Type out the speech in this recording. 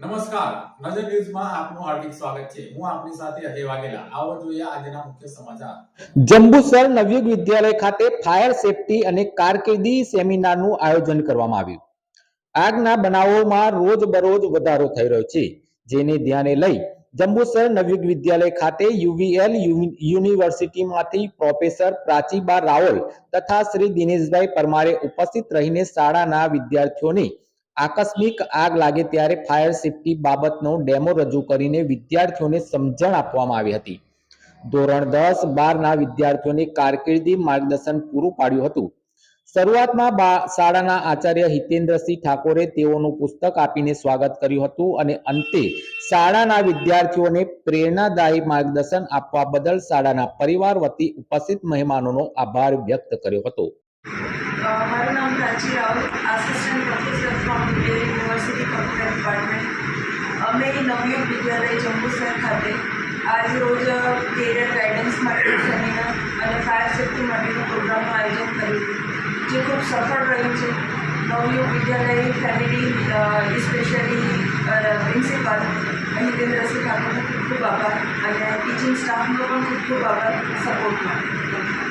નમસ્કાર. નજર ન્યૂઝમાં આપનું હાર્દિક સ્વાગત છે. હું આપની સાથે અજય વાઘેલા. આવો જોઈએ આજના મુખ્ય સમાચાર. જંબુસર નવયુગ વિદ્યાલય ખાતે ફાયર સેફટી અને કારકિર્દી સેમિનારનું આયોજન કરવામાં આવ્યું. આગના બનાવોમાં રોજબરોજ વધારો થઈ રહ્યો છે. જેને ધ્યાને લઈ જંબુસર નવયુગ વિદ્યાલય ખાતે યુવીએલ યુનિવર્સિટીમાંથી પ્રોફેસર પ્રાચીબા રાવલ તથા શ્રી દિનેશભાઈ પરમારે ઉપસ્થિત રહીને શાળાના વિદ્યાર્થીઓને આકસ્મિક આગ લાગે ત્યારે ફાયર સેફટી બાબતનો ડેમો રજૂ કરીને વિદ્યાર્થીઓને સમજણ આપવામાં આવી હતી. ધોરણ દસ બારના વિદ્યાર્થીઓને કારકિર્દી માર્ગદર્શન પૂરું પાડ્યું હતું. શરૂઆતમાં શાળાના આચાર્ય હિતેન્દ્રસિંહ ઠાકોરે તેઓનું પુસ્તક આપીને સ્વાગત કર્યું હતું અને અંતે શાળાના વિદ્યાર્થીઓને પ્રેરણાદાયી માર્ગદર્શન આપવા બદલ શાળાના પરિવાર વતી ઉપસ્થિત મહેમાનોનો આભાર વ્યક્ત કર્યો હતો. મારું નામ Prachi Raval assistant university computer department અમે નવયુગ વિદ્યાલય જંબુસર ખાતે આજ રોજ કેરિયર ગાઈડન્સ માટે સેમિનાર અને ફાયર સેફ્ટી માટેનું પ્રોગ્રામનું આયોજન કર્યું જે ખૂબ સફળ રહ્યું છે. Navyug Vidyalaya family specially principal Hitendrasinh ઠાકોરનો ખૂબ ખૂબ આભાર. અને ટીચિંગ સ્ટાફનો પણ ખૂબ ખૂબ આભાર. સપોર્ટ માટે.